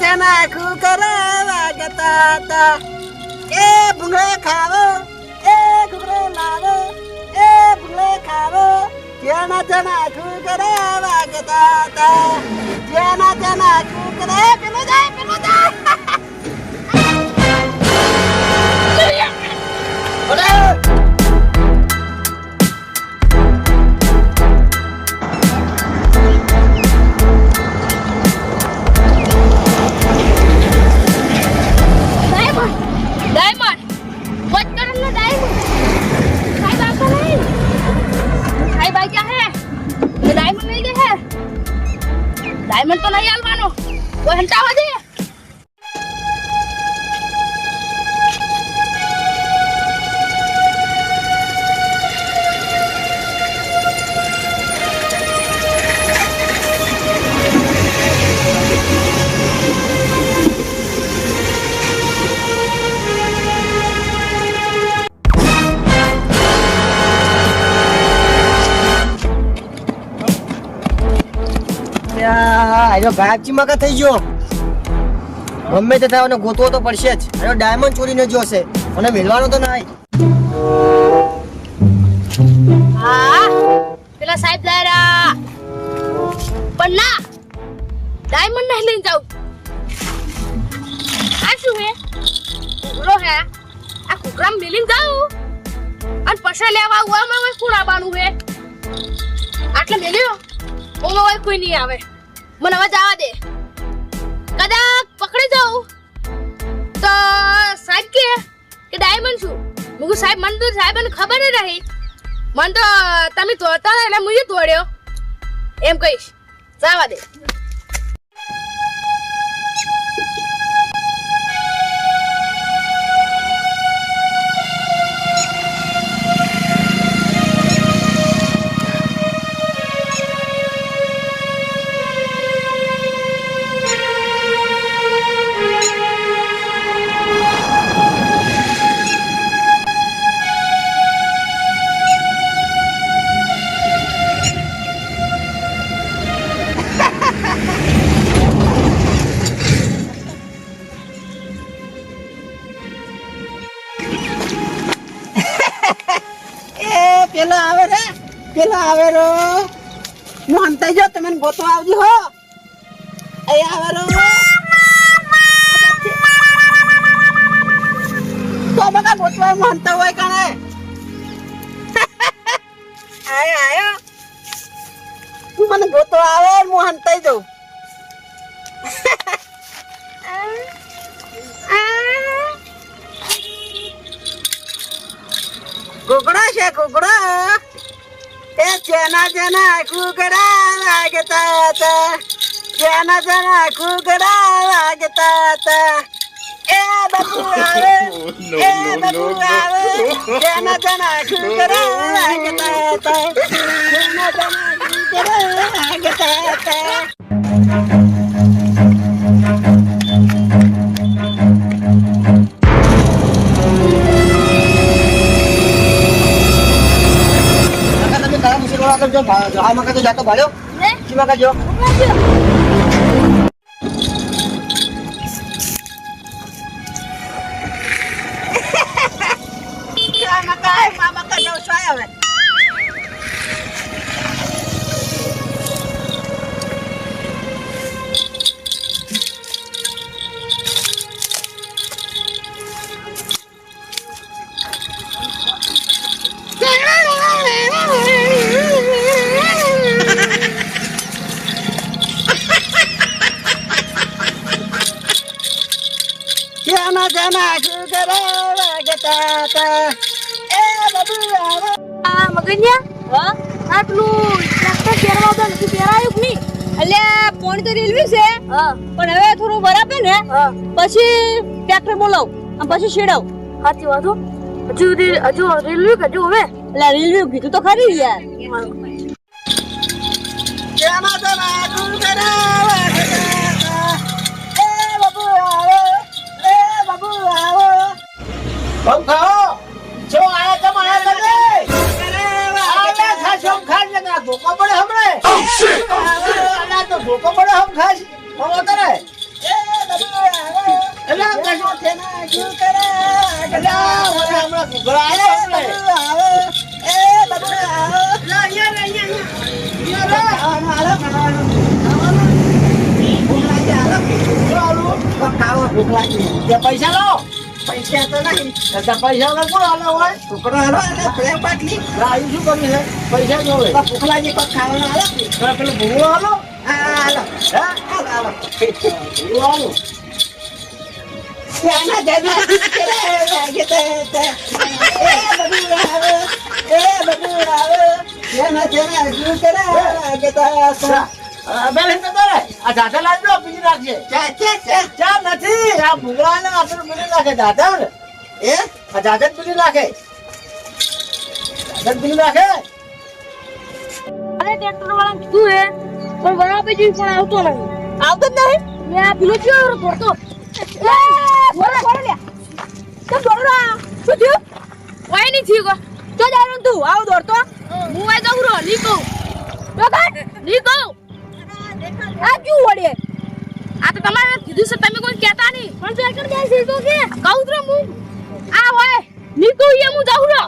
છે નાખું કરવા ગતા હતા. એ ભૂંગળે ખાવો, એ ઘૂઘરો લાવો, એ ભૂંગળે ખાવો ત્યાં માથે નાખું કરવા ગતા હતા. 打回去。આયો ગાયબચી મકા થઈ ગયો. ગમે તે થાય એને ગોતવો તો પડશે જ. આનો ડાયમંડ ચોરીને જોશે. અને મેળવાનો તો નહીં હા? પેલા સાહેબ દારા પણ ના ડાયમંડ નહીં લઈને જાઉં. આ શું હે? કુકરો હે? આ કુકરામ મિલીને જાઉં? અને પછી લેવા આવું? કોણ આવવાનું હે? આટલે મેલ્યો? ઓમાં કોઈ નહીં આવે. મને હવે જવા દે. કદાચ પકડી જાઉં. તો સાહેબ કે કે ડાયમંડ છું મુકુ સાહેબ, મને તો સાહેબને ખબર નહીં. રહી મને તો તમે તોડતા એટલે મુજે તોડ્યો. એમ કહીશ. જવા દે. મોહનતાઈ જો તમે ગોતો આવજો, હો. અહીંયા વારો તો બધા ગોતવા મોહનતા હોય કણે આયો આયો. તું મને ગોતો છે કુકડો એ જેના જેના કુકડા વાગતા હતા જેના જેના કુકડા વાગતા હતા એ બબુ આવે એ બબુ આવે જેના જેના કુકડા વાગતા જાતો ભાડ્યો? ને? કી રેલવે હવે થોડું બરાબર ને પછી ટ્રેક્ટર બોલાવ પછી શેડાવ સાચી વાત હજુ હજુ રેલવે કે હજુ હવે એટલે રેલવે કીધું તો ખરી યાર પૈસા લો પૈસા તો નહીં પૈસા વગર કોણ હાલે હોય છોકરો હાલો એટલે પ્રેમ પાટલી રાહી શું કર્યું છે પૈસા જોવે તો ભૂખ લાગી તો ખાવાનું હાલો પેલા ભૂવો હાલો હા હાલો હે હાલો ચા નથી. આવતો આવતો જ નહીં? પેલો ચિયો ભરતો શું થયું? ઓય નહીં થયું તો જાય તું આવ દોડતો. હું આ જાઉં રો ની કહું તો કાઢ આ ક્યું વળે આ તો તમારે કીધું છે, તમે કોઈ કહેતા નહીં. પણ જાય છે તો હું. આ હોય. ની એ, હું જાઉં રો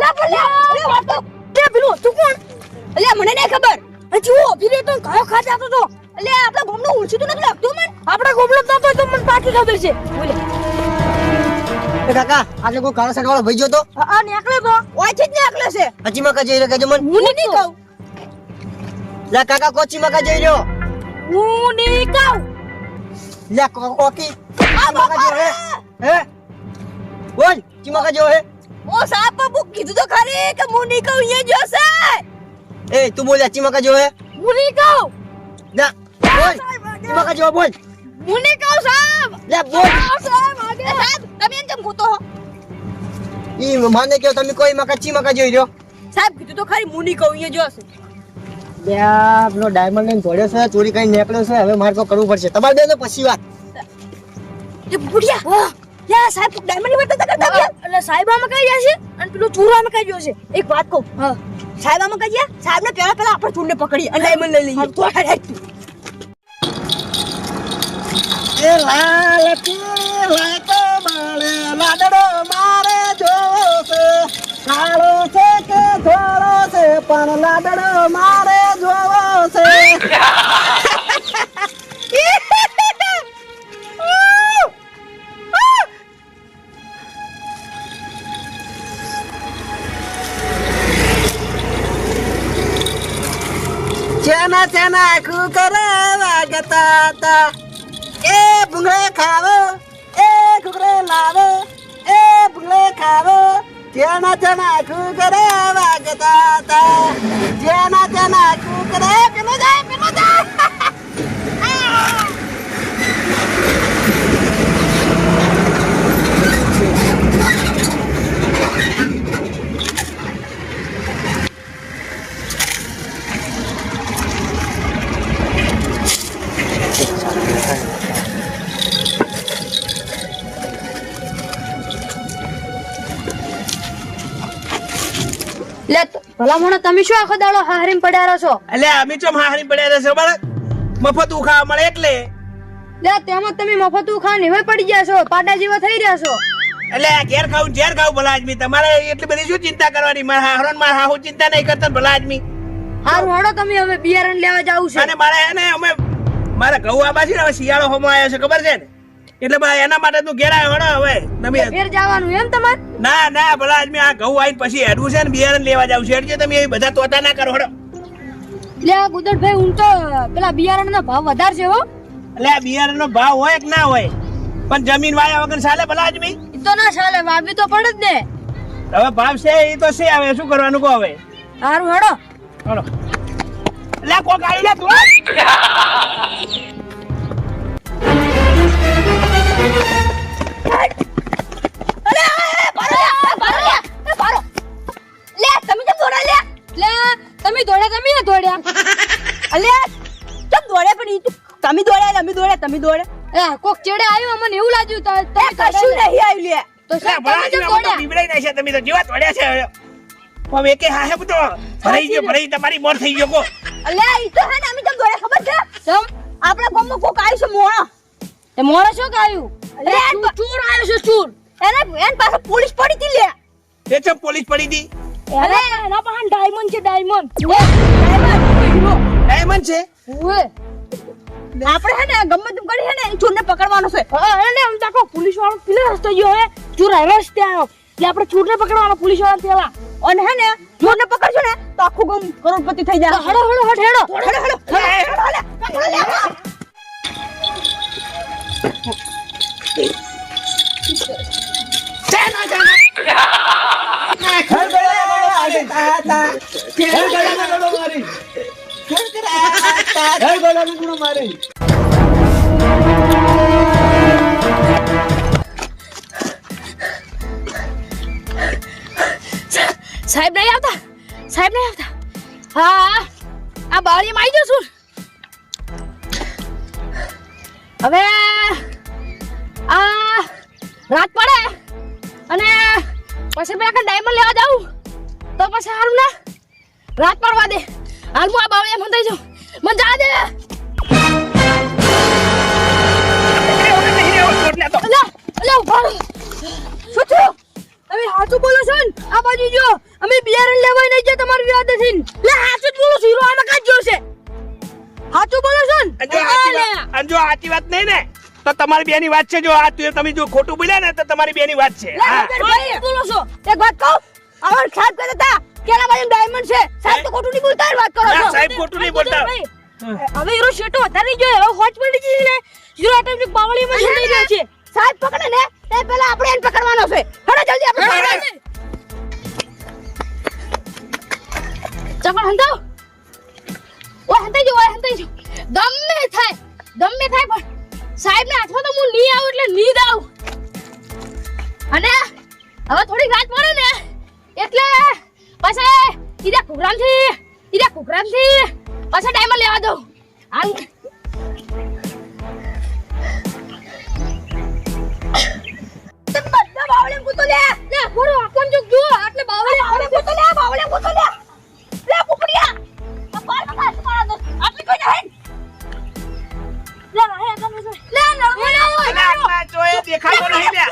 લે પણ લે વાતો લે પેલું તું કોણ? લે, મને નહીં ખબર. જુઓ ફીરે તો કયો ખા જાતો તો. લે, આપણા ગોમનો ઉલસી તો નથી લાગતું મને. આપણા તો મને પાકી ખબર છે. બોલે. એ કાકા આજે કોઈ કાળા શર્ટ વાળો ભાઈ ગયો તો? આ નીકળે બો ઓય છે જ નીકળે છે. હજી મકા જઈ રહ્યો કેજો મન. હું નહીં કહું. લે કાકા કોચી માં કજે રહ્યો. હું નહીં કહું. લે કો- કોકી આ મકા જો હે? હે? બોલ ચી મકા જો હે? ઓ સાપ બાબુ કીધું તો ખરી કે હું નહીં કહું એ છે એ તું બોલ ચી મકા જો હે? હું નહીં કહું. ના બોલ ચી મકા જો બોલ. હું નહીં કહું સાહેબ. લે બોલ. સાહેબ આગે. સાહેબ તમે એમ કેમ ગોતો હો? ઈ મને કે તમે કોઈ મકા ચી મકા જોઈ રહ્યો સાહેબ કીધું તો ખરી મુની કહું એ જોશે લે આ પેલો ડાયમંડ લઈને પડ્યો છે ચોરી કરીને નીકળ્યો છે હવે મારે તો કરવું પડશે. તમારે બે પછી વાત. એ બુડિયા યા સાહેબ ડાયમંડની વાત કરતા એટલે સાહેબ આમાં કઈ જશે છે? અને પેલો ચોર આમાં કઈ ગયો છે. એક વાત કહું. હા. સાહેબ આમાં કઈ ગયા? સાહેબ ને પહેલા પહેલા આપણે ચોરને પકડી અને ડાયમંડ લઈ લઈએ. તો એ લાલ પીળા તો મારે લાડડો, મારે છે કાળો છે કે ધોળો છે, પણ લાડડો મારે જોવો છે ચેના ચેના કુકરે વાગતા હતા, એ ભૂંગળે ખાવો લાવો, એ ભૂંગળે ખાવો, જેના જેના કુકરે વાગતા હતા. જેના જેના કુકરે પેલો જાય પેલો જાય ભલા મોણા તમે શું આખો દાડો હાહરીમ પડ્યા રહો છો? એટલે અમે ચમ હારી પડ્યા રહેશે બરાબર? મફત ઉખા મળે એટલે? લે તેમાં તમે મફતું ખાન હવે પડી ગયા છો પાડા જેવા થઈ રહ્યા છો. એટલે ઘેર ખાવું ઝેર ખાવું ભલા આદમી તમારે એટલી બધી શું ચિંતા કરવાની? મારા હાહરો ને મારા હાહુ ચિંતા નહીં કરતા ને ભલા આદમી હારું હાડો તમે હવે બિયારણ લેવા જાવ છે. અને મારે હે ને અમે મારા ઘઉં આબા છે ને હવે શિયાળો હોમો આવ્યો છે ખબર છે ને? એટલે બા એના માટે તું ઘેર આવ્યો હળો હવે. તમે ઘેર જવાનું એમ તમારે? ના ના ભલા આદમી આ ઘઉં આવીને પછી હેડવું છે ને બિયારણ લેવા જાવ છે. એટલે તમે એ બધા તોતા ના કરો હડો. લે આ ગુદરભાઈ હું તો પેલા બિયારણ નો ભાવ વધારે છે હો. એટલે આ બિયારણ નો ભાવ હોય કે ના હોય? પણ જમીન વાયા વગર ચાલે ભલા આદમી? ઈ તો ના ચાલે વાવી તો પડે જ ને. હવે ભાવ છે એ તો છે હવે શું કરવાનું કહો હવે? હારું હડો. હળો લે કોક આવી લે તું તમે એવું લાગ્યું તા- તમે કશું. નહીં આવ્યું તો લે તમે તો તો છે તો ભરાઈ ગયો તમારી મોર થઈ ગયો કો તો હે અમે કેમ દોડ્યા ખબર છે આપણા કોક આવ્યું છે મોણો શું કાયું અરે એન ચોર આવ્યો છે ચોર એને એન પાસે પોલીસ પડી હતી લે એ ચમ પોલીસ પડી હતી અરે એના પાસે ડાયમંડ છે ડાયમંડ ડાયમંડ છે ઓએ આપણે હે ને ગમે તેમ કરી હે ને એ ચોરને પકડવાનો છે હા અને આમ તાકો પોલીસ વાળો પેલા રસ્તો ગયો હે ચોર આવ્યો રસ્તે આવ્યો એટલે આપણે ચોરને પકડવાનો પોલીસવાળા પેલા અને હે ને ચોરને પકડશો ને તો આખું ગામ કરોડપતિ થઈ જાય હડો હડો હડ હેડો હેડો હળો હેડો હેડો સાહેબ નહીં આવતા? સાહેબ નહીં આવતા? હા આ બાળીમાં આવી જશું હવે આ રાત પડે અને પછી પેલા ડાયમંડ લેવા જાઉં તો પછી સારું ના? રાત પડવા દે. હાલ હું આ બાવળિયા મંદાઈ જાઉં. મને જા દે તમે સાચું બોલો છો ને? આ બાજુ જો અમે બિયારણ લેવા નહીં ગયા તમારી વ્યાજ નથી લે બોલો છો. હીરો આમાં કાઢ જોશે? સાચું બોલો છો ને? જો હાચી વાત નહીં ને. તો તમારી બેની વાત છે જો આ તું- તમે જો ખોટું બોલ્યા ને તો તમારી બેની વાત છે. બોલો છો? એક વાત કહું? અમાર સાહેબ કહેતા હતા કે એના બાજુ ડાયમંડ છે. સાહેબ તો ખોટું નહીં બોલતા વાત કરો છો. સાહેબ ખોટું નહીં બોલતા. હવે હીરો શેટો વધારે જો હવે હોચ પડી જશે ને હીરો આ ટાઈમ બાવળીમાં જઈ રહ્યો છે. સાહેબ પકડે ને તે પહેલા આપણે એને પકડવાનો છે. હડો જલ્દી આપણે ચકણ હંતાવ ઓ હંતાઈ જો ઓ હંતાઈ જો ગમે થાય ગમે થાય પણ સાહેબ ને હાથમાં તો હું નહીં આવું એટલે નહીં આવું. અને હવે થોડીક રાત પડે ને એટલે પછી ઈરા કુકરામથી ઈરા કુકરામથી પછી ડાયમંડ લેવા દો આમ બધા બાવળે કૂતો લે. લે પૂરો આપણ જો જો એટલે બાવળે આવડે પૂતો લે બાવળે પૂતો લે. લે કુકડિયા આ પાર પાર આટલી કોઈ નહીં. 我也得看过来一遍。